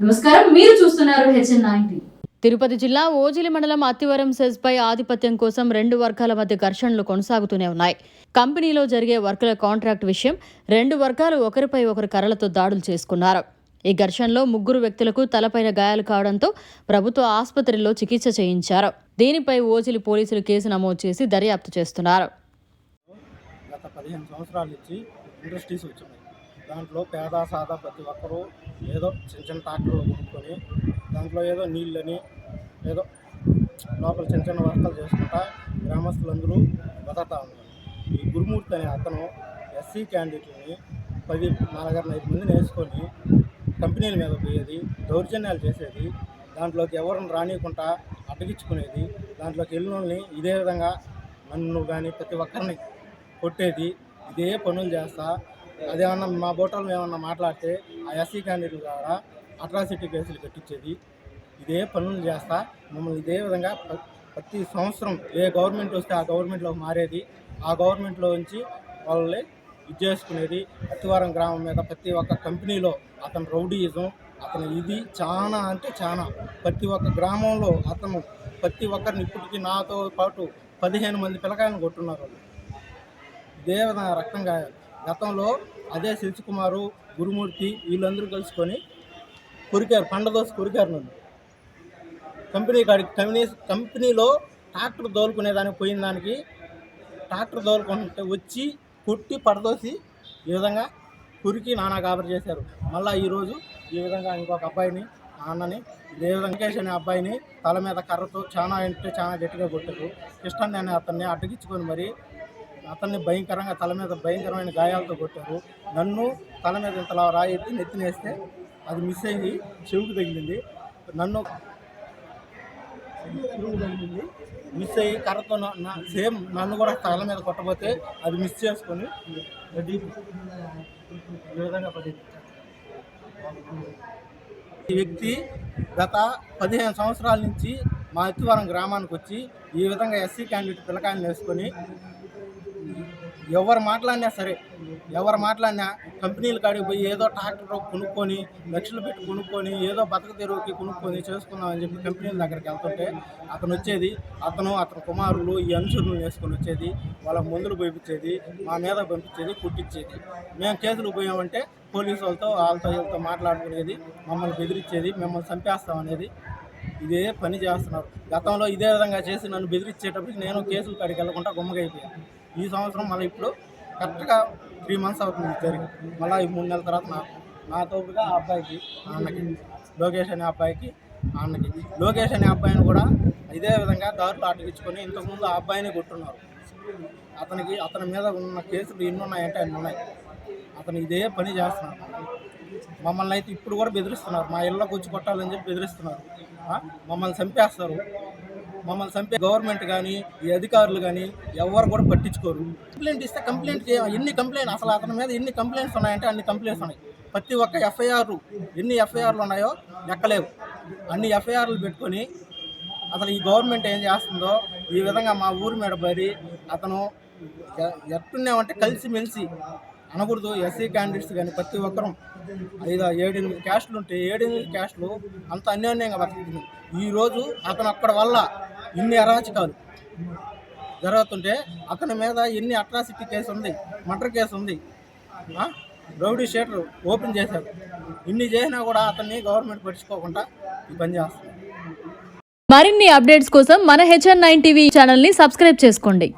నమస్కారం మీరు చూస్తున్నారు హెచ్ఎన్ నైన్టీ తిరుపతి జిల్లా ఓజిలి మండలం అత్తివరం సెజ్ పై ఆధిపత్యం కోసం రెండు వర్గాల మధ్య ఘర్షణలు కొనసాగుతూనే ఉన్నాయి. కంపెనీలో జరిగే వర్కుల కాంట్రాక్ట్ విషయం రెండు వర్గాలు ఒకరిపై ఒకరు కర్రలతో దాడులు చేసుకున్నారు. ఈ ఘర్షణలో ముగ్గురు వ్యక్తులకు తలపైన గాయాలు కావడంతో ప్రభుత్వ ఆసుపత్రిలో చికిత్స చేయించారు. దీనిపై ఓజిలి పోలీసులు కేసు నమోదు చేసి దర్యాప్తు చేస్తున్నారు. గత పదిహేను సంవత్సరాల నుంచి ఇండస్ట్రీస్ వచ్చినాయి. దాంట్లో పేద సాదా ప్రతి ఒక్కరూ ఏదో చిన్న చిన్న ట్రాక్టర్లు కొనుక్కొని దాంట్లో ఏదో నీళ్ళని ఏదో లోపల చిన్న చిన్న వర్కలు చేసుకుంటా గ్రామస్తులందరూ బతకతా ఉన్నారు. ఈ గురుమూర్తి అనే అతను ఎస్సీ క్యాండిడేట్లని పది నాలుగైదు ఐదు మందిని వేసుకొని కంపెనీల మీద పోయేది దౌర్జన్యాలు చేసేది దాంట్లోకి ఎవరిని రానియకుండా అడ్డగించుకునేది దాంట్లోకి వెళ్ళిన ఇదే విధంగా నన్ను కానీ ప్రతి ఒక్కరిని కొట్టేది ఇదే పనులు చేస్తా అదేమన్నా మా బోటాలు ఏమన్నా మాట్లాడితే ఆ ఎస్సీ క్యాండిడేట్లు ద్వారా అట్రాసిటీ కేసులు కట్టించేది ఇదే పనులు చేస్తా మమ్మల్ని ఇదే విధంగా ప్రతి సంవత్సరం ఏ గవర్నమెంట్ వస్తే ఆ గవర్నమెంట్లో మారేది. ఆ గవర్నమెంట్లో నుంచి వాళ్ళని ఇది చేసుకునేది. అతివారం గ్రామం మీద ప్రతి ఒక్క కంపెనీలో అతని రౌడీయిజం అతని ఇది చాలా అంటే చాలా ప్రతి ఒక్క గ్రామంలో అతను ప్రతి ఒక్కరిని ఇప్పటికీ నాతో పాటు పదిహేను మంది పిల్లకాయలను కొట్టున్నారు వాళ్ళు. ఇదే విధంగా రక్తం గాయాలు. గతంలో అదే శివకుమారు గురుమూర్తి వీళ్ళందరూ కలుసుకొని కొరికారు పండదోసి కొరికారు నన్ను. కంపెనీ కాడికి కంపెనీ కంపెనీలో ట్రాక్టర్ దోలుకునేదానికి పోయిన దానికి ట్రాక్టర్ దోలుకుంటే వచ్చి కొట్టి పడదోసి ఈ విధంగా కురికి నానా కాబరి చేశారు. మళ్ళీ ఈరోజు ఈ విధంగా ఇంకొక అబ్బాయిని నాన్నని అన్నని ఇదే వెంకటేష్ అనే అబ్బాయిని తల మీద కర్రతో చాలా అంటే చాలా గట్టిగా కొట్టారు. కృష్ణన్ అనే అతన్ని అడ్డగించుకొని మరి అతన్ని భయంకరంగా తల మీద భయంకరమైన గాయాలతో కొట్టారు. నన్ను తల మీద ఇంతలా రాయి నెత్తినేస్తే అది మిస్ అయింది చెవుకు తగిలింది. నన్ను చెవుకు తగిలింది. మిస్ అయ్యి కర్రతో నా- సేమ్ నన్ను కూడా తల మీద కొట్టబోతే అది మిస్ చేసుకొని ఈ విధంగా పడింది ఈ వ్యక్తి గత పదిహేను సంవత్సరాల నుంచి మా ఎత్తివరం గ్రామానికి వచ్చి ఈ విధంగా ఎస్సీ క్యాండిడేట్ పిల్లకాయలు వేసుకొని ఎవరు మాట్లాడినా సరే ఎవరు మాట్లాడినా కంపెనీల కాడికి పోయి ఏదో ట్రాక్టర్ కొనుక్కొని లక్షలు పెట్టి కొనుక్కొని ఏదో బతక తెరువుకి కొనుక్కొని చేసుకుందామని చెప్పి కంపెనీల దగ్గరికి వెళ్తుంటే అతను వచ్చేది అతను అతని కుమారులు ఈ అనుచరులను వేసుకొని వచ్చేది వాళ్ళ మందులు పంపించేది మా మీద పంపించేది కుట్టించేది. మేము కేసులు పోయామంటే పోలీసు వాళ్ళతో వాళ్ళతో వీళ్ళతో మాట్లాడుకునేది మమ్మల్ని బెదిరించేది మిమ్మల్ని చంపేస్తామనేది ఇదే పని చేస్తున్నారు. గతంలో ఇదే విధంగా చేసి నన్ను బెదిరించేటప్పటికి నేను కేసులు కాడికి వెళ్ళకుండా గుమ్మగైపోయాను. ఈ సంవత్సరం మళ్ళీ ఇప్పుడు కరెక్ట్గా త్రీ మంత్స్ అవుతుంది జరిగి. మళ్ళీ ఈ మూడు నెలల తర్వాత నా నా తోపుగా ఆ అబ్బాయికి ఆ అన్నకి లోకేష్ అనే అబ్బాయికి ఆ అన్నకి లోకేష్ అనే అబ్బాయిని కూడా ఇదే విధంగా దారులు అటగించుకొని ఇంతకుముందు ఆ అబ్బాయిని కొట్టున్నారు. అతనికి అతని మీద ఉన్న కేసులు ఎన్ని ఉన్నాయంటే అన్ని ఉన్నాయి. అతను ఇదే పని చేస్తున్నాడు. మమ్మల్ని అయితే ఇప్పుడు కూడా బెదిరిస్తున్నారు. మా ఇళ్ళకి వచ్చి కొట్టాలని చెప్పి బెదిరిస్తున్నారు. మమ్మల్ని చంపేస్తారు. మమ్మల్ని చంపే గవర్నమెంట్ కానీ ఈ అధికారులు కానీ ఎవరు కూడా పట్టించుకోరు. కంప్లైంట్ ఇస్తే కంప్లైంట్ ఎన్ని కంప్లైంట్ అసలు అతని మీద ఎన్ని కంప్లైంట్స్ ఉన్నాయంటే అన్ని కంప్లైంట్స్ ఉన్నాయి. ప్రతి ఒక్క ఎఫ్ఐఆర్ ఎన్ని ఎఫ్ఐఆర్లు ఉన్నాయో ఎక్కలేవు అన్ని ఎఫ్ఐఆర్లు పెట్టుకొని అసలు ఈ గవర్నమెంట్ ఏం చేస్తుందో ఈ విధంగా మా ఊరి మీద పడి అతను ఎ- ఎట్టున్నామంటే కలిసిమెలిసి అనకూడదు. ఎస్సీ క్యాండిడేట్స్ కానీ ప్రతి ఒక్కరం ఐదు ఏడెనిమిది క్యాస్ట్లు ఉంటే ఏడెనిమిది క్యాస్ట్లు అంత అన్యోన్యంగా బతుకుతుంది ఈరోజు అతను అక్కడ వల్ల ఇన్ని అరాచకాలు జరుగుతుంటే అతని మీద ఎన్ని అట్రాసిటీ కేసు ఉంది మర్డర్ కేసు ఉంది. రౌడీ షీటర్ ఓపెన్ చేశారు. ఇన్ని చేసినా కూడా అతన్ని గవర్నమెంట్ పట్టించుకోకుండా ఈ పని చేస్తుంది మరిన్ని అప్డేట్స్ కోసం మన హెచ్ఎన్ నైన్ టీవీ ఛానల్ని సబ్స్క్రైబ్ చేసుకోండి.